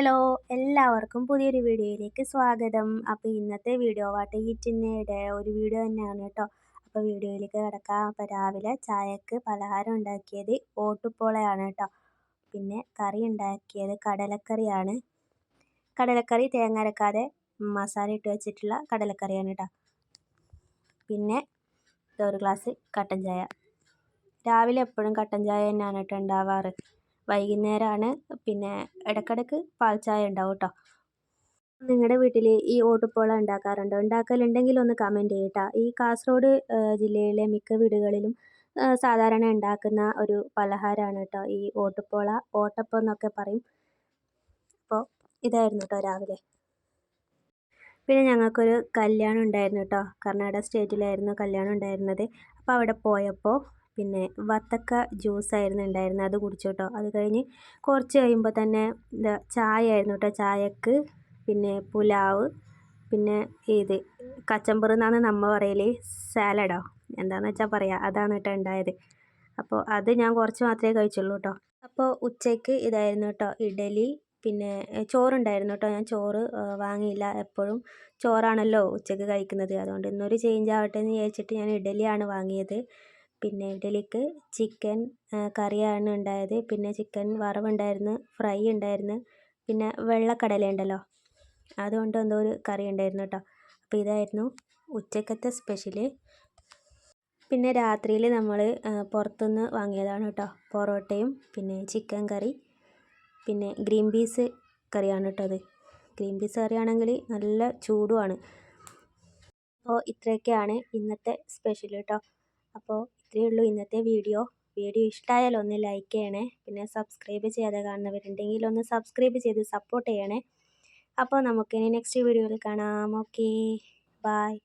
Hello എല്ലാവർക്കും പുതിയൊരു വീഡിയോയിലേക്ക് സ്വാഗതം. അപ്പോൾ ഇന്നത്തെ വീഡിയോ വാട്ട് ഈറ്റിന്നയുടെ ഒരു വീഡിയോ തന്നെയാണ് കേട്ടോ. അപ്പോൾ വീഡിയോയിലേക്ക് കിടക്കാം. അപ്പോൾ രാവിലെ ചായക്ക് പലഹാരം ഉണ്ടാക്കിയത് ഓട്ടുപോളയാണ് കേട്ടോ. പിന്നെ കറി ഉണ്ടാക്കിയത് കടലക്കറിയാണ്. കടലക്കറി തേങ്ങ അരക്കാതെ മസാല ഇട്ട് വെച്ചിട്ടുള്ള കടലക്കറിയാണ് കേട്ടോ. പിന്നെ ഒരു ഗ്ലാസ് കട്ടൻ ചായ. രാവിലെ എപ്പോഴും കട്ടൻ ചായ തന്നെയാണ് കേട്ടോ ഉണ്ടാവാറ്. വൈകുന്നേരമാണ് പിന്നെ ഇടയ്ക്കിടയ്ക്ക് പാൽ ചായ ഉണ്ടാവും കേട്ടോ നിങ്ങളുടെ വീട്ടിൽ ഈ ഓട്ടുപോള ഉണ്ടാക്കാറുണ്ടോ? ഉണ്ടാക്കലുണ്ടെങ്കിൽ ഒന്ന് കമന്റ് ചെയ്യട്ടോ. ഈ കാസർഗോഡ് ജില്ലയിലെ മിക്ക വീടുകളിലും സാധാരണ ഉണ്ടാക്കുന്ന ഒരു പലഹാരമാണ് കേട്ടോ ഈ ഓട്ടുപോള. ഓട്ടപ്പം എന്നൊക്കെ പറയും. അപ്പോൾ ഇതായിരുന്നു കേട്ടോ രാവിലെ. പിന്നെ ഞങ്ങൾക്കൊരു കല്യാണം ഉണ്ടായിരുന്നു കേട്ടോ കർണാടക സ്റ്റേറ്റിലായിരുന്നു കല്യാണം ഉണ്ടായിരുന്നത്. അപ്പോൾ അവിടെ പോയപ്പോൾ പിന്നെ വത്തക്ക ജ്യൂസായിരുന്നു ഉണ്ടായിരുന്നത്. അത് കുടിച്ചു കേട്ടോ അത് കഴിഞ്ഞ് കുറച്ച് കഴിയുമ്പോൾ തന്നെ എന്താ ചായ ആയിരുന്നു കേട്ടോ. ചായക്ക് പിന്നെ പുലാവ് പിന്നെ ഇത് കച്ചമ്പർ എന്നാണ് നമ്മ പറയൽ സാലഡോ. എന്താണെന്ന് വെച്ചാൽ പറയുക അതാണ് കേട്ടോ ഉണ്ടായത്. അപ്പോൾ അത് ഞാൻ കുറച്ച് മാത്രമേ കഴിച്ചുള്ളൂ കേട്ടോ. അപ്പോൾ ഉച്ചയ്ക്ക് ഇതായിരുന്നു കേട്ടോ ഇഡലി. പിന്നെ ചോറുണ്ടായിരുന്നു കേട്ടോ. ഞാൻ ചോറ് വാങ്ങിയില്ല എപ്പോഴും. ചോറാണല്ലോ ഉച്ചയ്ക്ക് കഴിക്കുന്നത്. അതുകൊണ്ട് ഇന്നൊരു ചേഞ്ച് ആവട്ടെ എന്ന് വിചാരിച്ചിട്ട് ഞാൻ ഇഡലിയാണ് വാങ്ങിയത്. പിന്നെ ഇഡലിക്ക് ചിക്കൻ കറിയാണ് ഉണ്ടായത്. പിന്നെ ചിക്കൻ വറവുണ്ടായിരുന്നു ഫ്രൈ ഉണ്ടായിരുന്നു. പിന്നെ വെള്ളക്കടല ഉണ്ടല്ലോ അതുകൊണ്ട് എന്തോ ഒരു കറി ഉണ്ടായിരുന്നു കേട്ടോ അപ്പോൾ ഇതായിരുന്നു ഉച്ചക്കത്തെ സ്പെഷ്യൽ പിന്നെ രാത്രിയിൽ നമ്മൾ പുറത്തുനിന്ന് വാങ്ങിയതാണ് കേട്ടോ പൊറോട്ടയും പിന്നെ ചിക്കൻ കറി. പിന്നെ ഗ്രീൻ പീസ് കറിയാണ് കേട്ടോ അത്. ഗ്രീൻ പീസ് കറിയാണെങ്കിൽ നല്ല ചൂടുമാണ് അപ്പോൾ ഇത്രയൊക്കെയാണ് ഇന്നത്തെ സ്പെഷ്യൽ കേട്ടോ അപ്പോൾ ഇത്രയേ ഉള്ളൂ ഇന്നത്തെ വീഡിയോ. വീഡിയോ ഇഷ്ടമായാൽ ഒന്ന് ലൈക്ക് ചെയ്യണേ. പിന്നെ സബ്സ്ക്രൈബ് ചെയ്യാതെ കാണുന്നവരുണ്ടെങ്കിൽ ഒന്ന് സബ്സ്ക്രൈബ് ചെയ്ത് സപ്പോർട്ട് ചെയ്യണേ. അപ്പോൾ നമുക്കിനി നെക്സ്റ്റ് വീഡിയോയിൽ കാണാം. Okay bye